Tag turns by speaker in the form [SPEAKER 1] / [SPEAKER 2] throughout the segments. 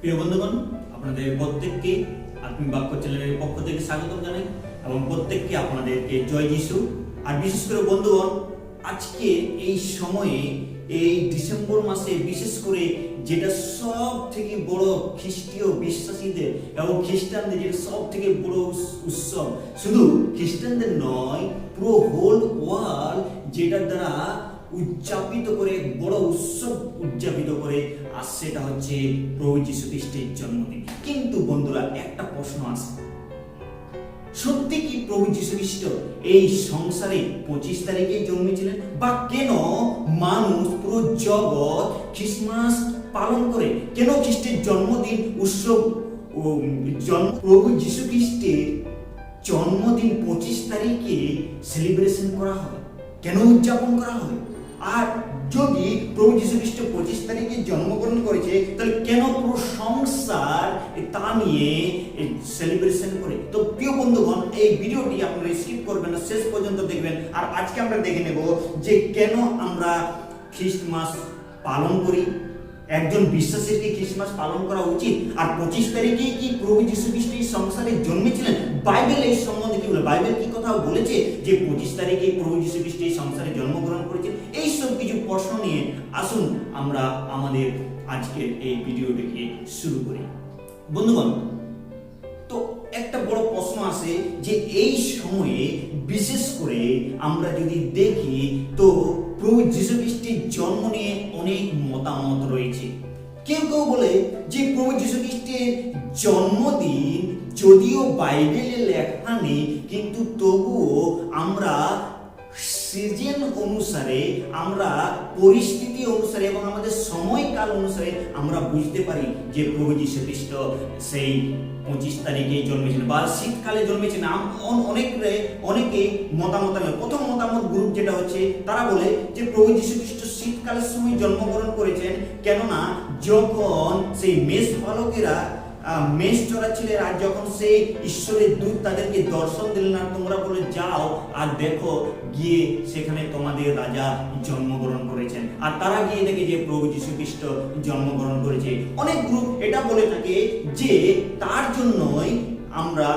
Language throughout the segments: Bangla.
[SPEAKER 1] প্রিয় বন্ধুগণ, আপনাদের প্রত্যেককে আত্মিক বাক্য চ্যানেলের পক্ষ থেকে স্বাগত জানাই এবং প্রত্যেককে আপনাদেরকে জয় যিশু। আর বিশেষ করে বন্ধুগণ, আজকে এই সময়ে, এই ডিসেম্বর মাসে বিশেষ করে যেটা সব থেকে বড় খ্রিস্টীয় বিশ্বাসীদের এবং খ্রিস্টানদের যেটা সব থেকে বড় উৎসব, শুধু খ্রিস্টানদের নয়, পুরো হোল ওয়ার্ল্ড যেটার দ্বারা উদযাপিত করে, বড় উৎসব উদযাপিত করে আর সেটা হচ্ছে প্রভু যীশু খ্রিস্টের জন্মদিন। কিন্তু বন্ধুরা, একটা প্রশ্ন আছে। সত্যি কি প্রভু যীশু খ্রিস্ট এই সংসারে পঁচিশ তারিখে জন্মেছিলেন? বা কেন মানুষ পুরো জগৎ খ্রিসমাস পালন করে? কেন খ্রিস্টের জন্মদিন উৎসব জন্ম প্রভু যীশু খ্রিস্টের জন্মদিন পঁচিশ তারিখে সেলিব্রেশন করা হয়? কেন উদযাপন করা হয়? আর যদি প্রভু যীশু খ্রিস্ট পঁচিশ তারিখে জন্মগ্রহণ করেছে, তাহলে কেন পুরো সংসার তা নিয়ে সেলিব্রেশন করে? তো প্রিয় বন্ধুগণ, এই ভিডিওটি আপনারা স্কিপ করবেন না, শেষ পর্যন্ত দেখবেন। আর আজকে আমরা দেখে নেব যে কেন আমরা খ্রিস্টমাস পালন করি। একজন বিশ্বাসীর কি খ্রিস্টমাস পালন করা উচিত? আর পঁচিশ তারিখে কি প্রভু যীশু খ্রিস্ট এই সংসারে জন্মেছিলেন? বাইবেল এই সম্বন্ধে কি বলে? বাইবেল কি কথা বলেছে যে পঁচিশ তারিখে প্রভু যীশু খ্রিস্ট এই সংসারে জন্মগ্রহণ করেছে? প্রশ্ন নিয়ে আসুন আমরা আমাদের আজকের এই ভিডিওটিকে শুরু করি। বন্ধুগণ, তো একটা বড় প্রশ্ন আসে যে এই সময়ে বিশেষ করে আমরা যদি দেখি, তো প্রভু যীশু খ্রিস্টের জন্ম নিয়ে অনেক মতামত রয়েছে। কেউ কেউ বলে যে প্রভু যীশু খ্রিস্টের জন্মদিন যদিও বাইবেলে লেখা নেই, কিন্তু তবুও আমরা সিজন অনুসারে আমরা পরিস্থিতি অনুসারে এবং আমাদের সময়কাল অনুসারে আমরা বুঝতে পারি যে প্রভু যীশু খ্রিস্ট সেই পঁচিশ তারিখে জন্মেছেন বা শীতকালে জন্মেছেন। অনেক অনেকে মতামত প্রথম মতামত গ্রুপ যেটা হচ্ছে, তারা বলে যে প্রভু যীশু খ্রিস্ট শীতকালের সময় জন্মগ্রহণ করেছেন। কেননা যখন সেই মেষ বালকেরা মেষ চড়াচ্ছিলেন আর যখন সেই ঈশ্বরের দূত তাদেরকে দর্শন দিলেন আর তোমরা বলে, যাও আর দেখো, গিয়ে সেখানে তোমাদের রাজা জন্মগ্রহণ করেছেন। আর তারা গিয়ে দেখে যে প্রভু যীশু খ্রিস্ট জন্মগ্রহণ করেছে। অনেক গ্রুপ এটা বলে থাকে যে তার জন্যই আমরা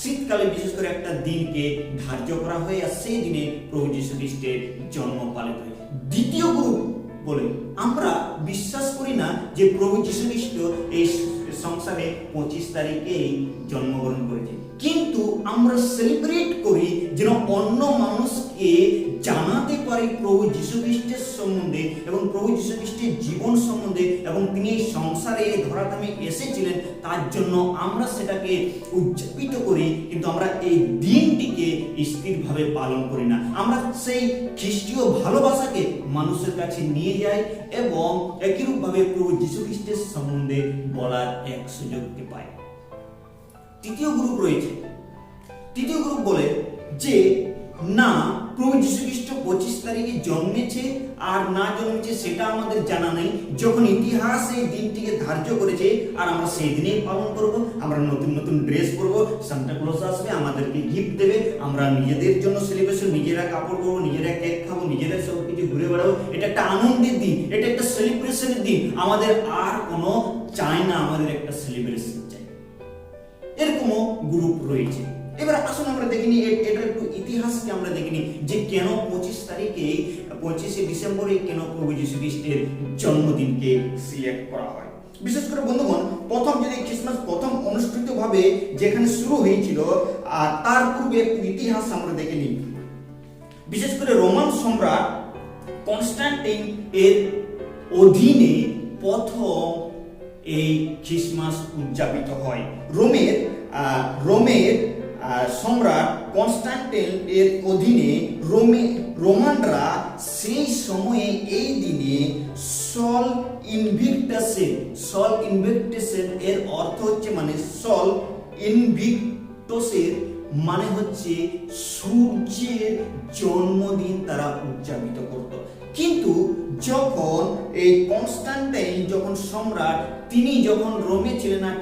[SPEAKER 1] শীতকালে বিশেষ করে একটা দিনকে ধার্য করা হয় আর সেই দিনে প্রভু যীশু খ্রিস্টের জন্ম পালিত হয়। দ্বিতীয় গ্রুপ বলে, আমরা বিশ্বাস করি না যে প্রভু যীশু খ্রিস্ট এই সংসারে পঁচিশ তারিখেই জন্মগ্রহণ করেছে। কিন্তু আমরা সেলিব্রেট করি যেন অন্য মানুষকে জানাতে পারি প্রভু যীশু খ্রিস্টের সম্বন্ধে এবং প্রভু যীশু খ্রিস্টের জীবন সম্বন্ধে এবং তিনি এই সংসারে এই ধরাধামে এসেছিলেন, তার জন্য আমরা সেটাকে উদযাপিত করি, কিন্তু আমরা এই দিনটিকে স্থিরভাবে পালন করি না। আমরা সেই খ্রিস্টীয় ভালোবাসাকে মানুষের কাছে নিয়ে যাই এবং একইরূপভাবে প্রভু যীশু খ্রিস্টের সম্বন্ধে বলার এক সুযোগকে পাই। তৃতীয় গ্রুপ রয়েছে। তৃতীয় গ্রুপ বলে যে না, প্রভু যীশু খ্রিস্ট পঁচিশ তারিখে জন্মেছে আর না জন্মেছে সেটা আমাদের জানা নেই। যখন ইতিহাস এই দিনটিকে ধার্য করেছে, আর আমরা সেই দিনেই পালন করব, আমরা নতুন নতুন ড্রেস পরবো, সান্টা ক্লজ আসবে, আমাদেরকে গিফট দেবে, আমরা নিজেদের জন্য সেলিব্রেশন নিজেরা কাপড় পরবো, নিজেরা কেক খাব, নিজেরা সব কিছু ঘুরে বেড়াবো। এটা একটা আনন্দের দিন, এটা একটা সেলিব্রেশনের দিন। আমাদের আর কোনো চাই না, আমাদের একটা সেলিব্রেশন চাই। এরকমও গ্রুপ রয়েছে। এবার আসুন আমরা দেখিনি এটার একটু ইতিহাসকে আমরা দেখিনি, যে কেন পঁচিশ তারিখে, পঁচিশে ডিসেম্বরে কেন প্রভু যীশু খ্রিস্টের জন্মদিনকে সিলেক্ট করা হয়? বিশেষ করে বন্ধুগণ, প্রথম যদি খ্রিসমাস প্রথম অনুষ্ঠিত ভাবে যেখানে শুরু হয়েছিল, আর তার পূর্বে একটু ইতিহাস আমরা দেখে নিই বিশেষ করে রোমান সম্রাট কনস্ট্যান্টিন এর অধীনে প্রথম এই খ্রিসমাস উদযাপিত হয়। রোমের রোমের সম্রাট কনস্ট্যান্টিন এর অধীনে রোমে, রোমানরা সেই সময়ে এই দিনে সল ইনভিক্টাসেন সল ইনভিক্টাসেন এর অর্থ হচ্ছে মানে সল ইনভিক্টোসের মানে হচ্ছে সূর্যের জন্মদিন তারা উদযাপিত করত। কিন্তু যখন এই কনস্টান্টাইন, যখন সম্রাট, তিনি যখন রোমে ছিলেন আর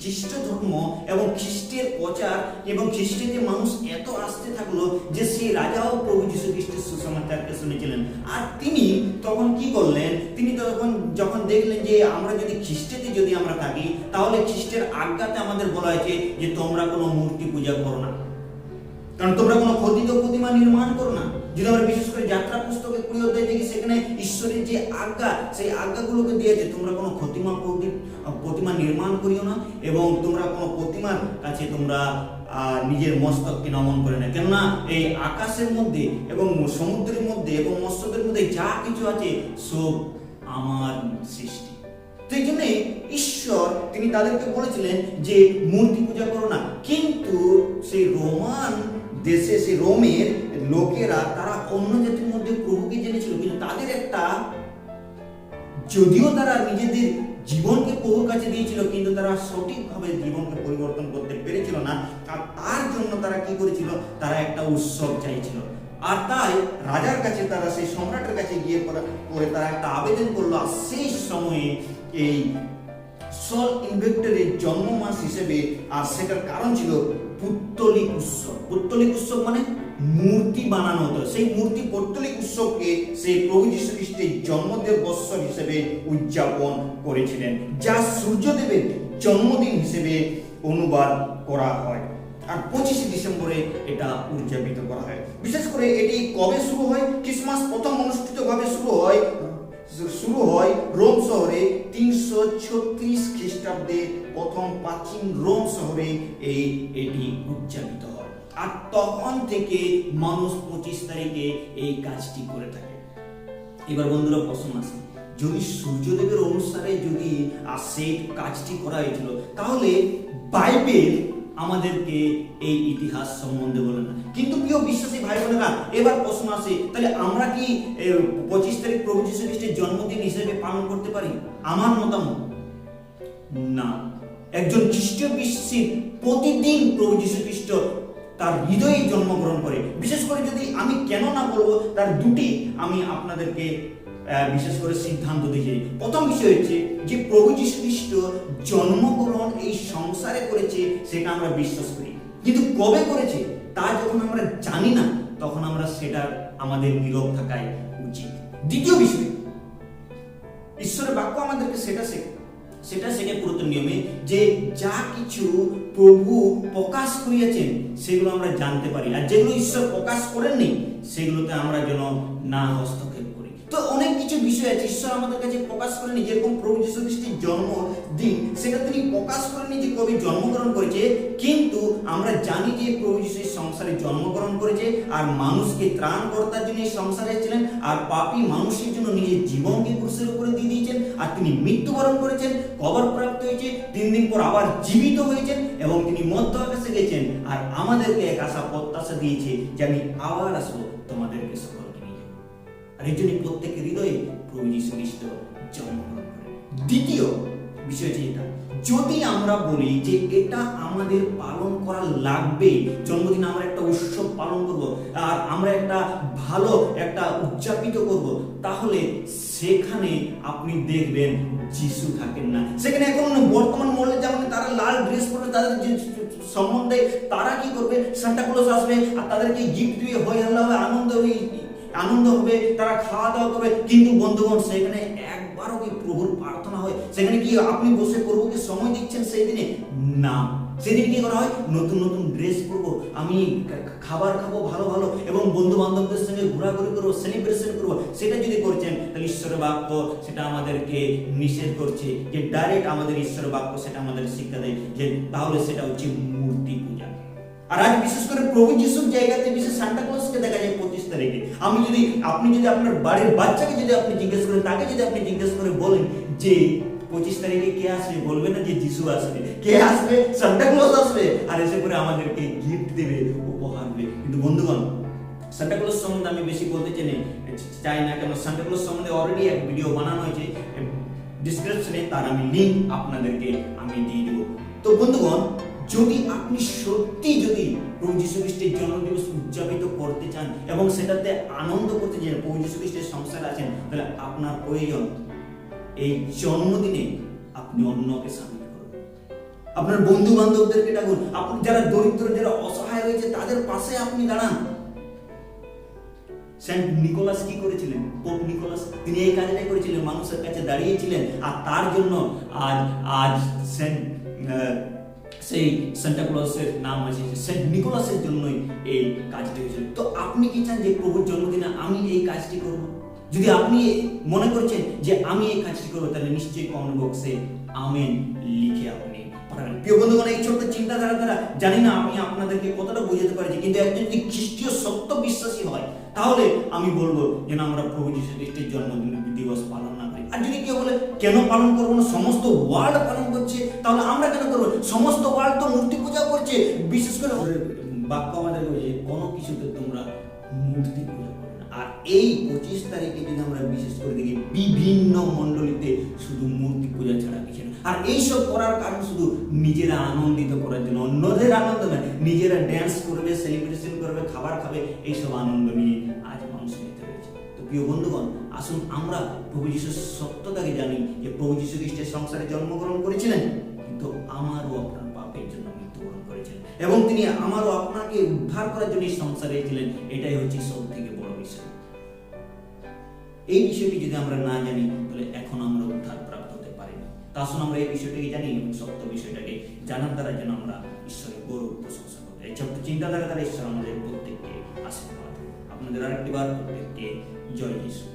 [SPEAKER 1] খ্রিস্ট ধর্ম এবং খ্রিস্টের প্রচার এবং খ্রিস্টের মানুষ এত আসতে থাকল যে সেই রাজাও প্রভু যীশু খ্রিস্টের সুসমাচারকে শুনেছিলেন। আর তিনি তখন কি করলেন? তিনি তখন যখন দেখলেন যে আমরা যদি খ্রিস্টেতে যদি আমরা থাকি, তাহলে খ্রিস্টের আজ্ঞাতে আমাদের বলা হয়েছে যে তোমরা কোনো মূর্তি পূজা করো না। কারণ তোমরা কোনো খোদিত প্রতিমা নির্মাণ করো না। যদি আমরা বিশেষ করে যাত্রা পুস্তকে কুড়ি অধ্যায় দেখি, সেখানে ঈশ্বরের যে আজ্ঞা, সেই আজ্ঞাগুলোকে দিয়েছে তোমরা কোনো প্রতিমা প্রতি- প্রতিমা নির্মাণ করিও না এবং তোমরা কোনো প্রতিমার কাছে তোমরা নিজের মস্তককে নমন করে না। কেননা এই আকাশের মধ্যে এবং সমুদ্রের মধ্যে এবং মস্তকের মধ্যে যা কিছু আছে, সব আমার সৃষ্টি। এই জন্য ঈশ্বর, তিনি তাদেরকে বলেছিলেন যে, মূর্তি পূজা করো না। কিন্তু সেই রোমান দেশে, সেই রোমের লোকেরা, তারা অন্য জাতির মধ্যে প্রভুকে জেনেছিল, কিন্তু তাদের একটা, যদিও তারা নিজেদের জীবনকে প্রভুর কাছে দিয়েছিল, কিন্তু তারা সঠিকভাবে জীবনকে পরিবর্তন করতে পেরেছিল না। আর তার জন্য তারা কি করেছিল? তারা একটা উৎসব চাইছিল। আর তাই রাজার কাছে তারা সেই সম্রাটের কাছে গিয়ে পরে তারা একটা আবেদন করল, আর সেই সময়ে এই সল ইনভেক্টরের জন্ম মাস হিসেবে আর সেটার কারণ ছিল পুত্তলিক উৎসব পুত্তলিক উৎসব মানে মূর্তি বানানো হতো সেই মূর্তি পৌত্তলিক উৎসবকে সেই প্রভু যীশু খ্রিস্টের জন্মদেব বৎসর হিসেবে উদযাপন করেছিলেন যা সূর্যদেবের জন্মদিন হিসেবে অনুবাদ করা হয়। আর পঁচিশে ডিসেম্বরে এটা উদযাপিত করা হয়। বিশেষ করে এটি কবে শুরু হয়? ক্রিসমাস প্রথম অনুষ্ঠিতভাবে শুরু হয় শুরু হয় রোম শহরে তিনশো ছত্রিশ খ্রিস্টাব্দে প্রথম প্রাচীন রোম শহরে এই এটি উদযাপিত হয়। আর তখন থেকে মানুষ পঁচিশ তারিখে এই কাজটি করে থাকে। এবার বন্ধুরা প্রশ্ন আসে যদি সূর্যদেবের অনুসারে যদি আর সেই কাজটি করা হয়েছিল, তাহলে বাইবেল আমাদেরকে এই ইতিহাস সম্বন্ধে বলে না। কিন্তু প্রিয় বিশ্বাসী ভাই বোনেরা, এবার প্রশ্ন আসে, তাহলে আমরা কি পঁচিশ তারিখ প্রভু যীশু খ্রিস্টের জন্মদিন হিসেবে পালন করতে পারি? আমার মতামত, না। একজন খ্রিস্টীয় বিশ্বাসী প্রতিদিন প্রভু যীশু খ্রিস্ট তার হৃদয়ে জন্মগ্রহণ করে। বিশেষ করে যদি আমি কেন না বলব, তার দুটি আমি আপনাদেরকে বিশেষ করে সিদ্ধান্ত দিয়েছি। প্রথম বিষয় হচ্ছে যে প্রভু যীশু খ্রিস্ট জন্মগ্রহণ এই সংসারে করেছে, সেটা আমরা বিশ্বাস করি। কিন্তু কবে করেছে, তা যখন আমরা জানি না, তখন আমরা সেটা আমাদের নীরব থাকাই উচিত। দ্বিতীয় বিষয়, ঈশ্বরের বাক্য আমাদেরকে সেটা শেখে সেটা শেখে পুরাতন নিয়মে যে যা কিছু প্রভু প্রকাশ করিয়াছেন, সেগুলো আমরা জানতে পারি। আর যেগুলো ঈশ্বর প্রকাশ করেননি, সেগুলোতে আমরা যেন না হস্তক্ষেপ তো অনেক কিছু বিষয় আছে। ঈশ্বর আমাদের কাছে প্রকাশ করেনি যেরকম প্রভু যীশু খ্রিস্টের জন্মদিন, সেটা তিনি প্রকাশ করেনি যে কবি জন্মগ্রহণ করেছে। কিন্তু আমরা জানি যে প্রভু যীশু সংসারে জন্মগ্রহণ করেছে আর মানুষকে ত্রাণ কর্তার জন্য এই সংসারে ছিলেন আর পাপী মানুষের জন্য নিজের জীবনকে ক্রুশের উপরে দিয়ে দিয়েছেন আর তিনি মৃত্যুবরণ করেছেন, কবর প্রাপ্ত হয়েছে, তিন দিন পর আবার জীবিত হয়েছেন এবং তিনি মধ্য আকাশে গেছেন। আর আমাদেরকে এক আশা প্রত্যাশা দিয়েছে যে আমি আবার আসব তোমাদেরকে যাব। আর এই জন্য প্রত্যেকের হৃদয়ে প্রভু যীশু খ্রিস্ট জন্মগ্রহণ করেন দ্বিতীয় বিষয় হচ্ছে এটা, যদি আমরা বলি যে এটা আমাদের পালন করা লাগবে, জন্মদিন আমরা একটা উৎসব পালন করব, আর আমরা একটা ভালো একটা উদযাপিত করব, তাহলে সেখানে আপনি দেখবেন যিশু থাকেন না। সেখানে এখন বর্তমান মহলে যেমন তারা লাল ড্রেস পরে তাদের যে সম্বন্ধে তারা কি করবে সান্টা ক্লজ আসবে, আর তাদেরকে গিফট দিয়ে হয়ে হল্লা হবে আনন্দ হবে আনন্দ হবে, তারা খাওয়া দাওয়া করবে। কিন্তু বন্ধুগণ, সেখানে একবারও কি প্রভুর প্রার্থনা হয়? সেখানে কি আপনি বসে প্রভুকে সময় দিচ্ছেন সেই দিনে? না। সেদিন কি করা হয়? নতুন নতুন ড্রেস পরবো। আমি খাবার খাব ভালো ভালো, এবং বন্ধু বান্ধবদের সঙ্গে ঘোরাঘুরি করব সেলিব্রেশন করব। সেটা যদি করছেন, তাহলে ঈশ্বরের বাক্য সেটা আমাদেরকে নিষেধ করছে। যে ডাইরেক্ট আমাদের ঈশ্বরের বাক্য সেটা আমাদের শিক্ষা দেয়। যে তাহলে সেটা হচ্ছে আর আজ বিশেষ করে প্রভু যিশুর জায়গাতে বিশেষ সান্টা ক্লজকে দেখা যায় পঁচিশ তারিখে। আমি যদি, আপনি যদি আপনার বাড়ির বাচ্চাকে যদি আপনি জিজ্ঞেস করেন, তাকে যদি আপনি জিজ্ঞেস করে বলেন যে, পঁচিশ তারিখে কে আসবে? বলবে না যে যিশু আসবে। কে আসবে? সান্টা ক্লজ আসবে। আর এসে করে আমাদেরকে গিফট দেবে, উপহার দেবে। কিন্তু বন্ধুগণ, সান্টা ক্লজ সম্বন্ধে আমি বেশি বলতে চাই চাই না কেন? সান্টা ক্লজ সম্বন্ধে অলরেডি এক ভিডিও বানানো হয়েছে। ডিসক্রিপশনে তার আমি লিঙ্ক আপনাদেরকে আমি দিয়ে দেবো। তো বন্ধুগণ যদি আপনি সত্যি যদি প্রভু যীশু খ্রিস্টের জন্মদিবস উদযাপিত করতে চান এবং সেটাতে আনন্দ করতে চান প্রভু যীশু খ্রিস্টের সংসারে আছেন, তাহলে আপনার প্রয়োজন এই জন্মদিনে আপনি অন্যকে সামিল করুন। আপনার বন্ধু বান্ধবদেরকে ডাকুন। আপনি যারা দরিদ্র, যারা অসহায় রয়েছে, তাদের পাশে আপনি দাঁড়ান। সেন্ট নিকোলাস কি করেছিলেন? পোপ নিকোলাস, তিনি এই কাজটাই করেছিলেন, মানুষের কাছে দাঁড়িয়েছিলেন। আর তার জন্য আজ আজ সেন্ট সেই সেন্টা ক্লসের নাম আছে সেন্ট নিকোলাসের জন্যই এই কাজটি হয়েছিল। তো আপনি কি চান যে প্রভুর জন্মদিনে আমি এই কাজটি করব? যদি আপনি মনে করছেন যে আমি এই কাজটি করব, তাহলে নিশ্চয়ই কমেন্ট বক্সে আমেন লিখে আপনি পাঠাবেন। প্রিয় বন্ধুগণ, এই ছোট্ট চিন্তাধারা দ্বারা জানি না আমি আপনাদেরকে কতটা বোঝাতে পারছি, কিন্তু একজন খ্রিস্টীয় বিশ্বাসী হয়, তাহলে আমি বলব যেন আমরা প্রভু যীশু খ্রিস্টের জন্মদিন দিবস পালন না করি। আর যদি কেউ বলে, কেন পালন করব না? সমস্ত ওয়ার্ল্ড পালন করছে, তাহলে আমরা কেন করব? সমস্ত ওয়ার্ল্ড তো মূর্তি পূজা করছে, বিশেষ করে বাক্য আমাদের বলছে কোনো কিছুতে তোমরা মূর্তি পূজা করো না। আর এই পঁচিশ তারিখে যদি আমরা বিশেষ করে দেখি, বিভিন্ন মণ্ডলীতে এইসব করার কারণ শুধু নিজেরা আনন্দিত করার জন্য। অন্যদের আনন্দ নয় নিজেরা ড্যান্স করবে সেলিব্রেশন করবে, খাবার খাবে, এইসব আনন্দ নিয়ে আজ মানুষ নিতে রয়েছে তো প্রিয় বন্ধুগণ, আসুন আমরা প্রভু যিশুর সত্যতাকে জানি যে প্রভু যিশু খ্রিস্টের সংসারে জন্মগ্রহণ করেছিলেন, কিন্তু আমারও আপনার পাপের জন্য মৃত্যুবরণ করেছিলেন এবং তিনি আমারও আপনাকে উদ্ধার করার জন্য সংসারে এসেছিলেন। এটাই হচ্ছে সব থেকে বড় বিষয়। এই বিষয়টি যদি আমরা না জানি, তাহলে এখন আমরা উদ্ধার তা আসুন আমরা এই বিষয়টাকে জানি এবং সত্য বিষয়টাকে জানার দ্বারা যেন আমরা ঈশ্বরের গৌরব প্রশংসা করতে এই ছোট্ট চিন্তাধারা দ্বারা ঈশ্বর আমাদের প্রত্যেককে আশীর্বাদ আপনাদের আরেকটি বার প্রত্যেককে জয় যিশু।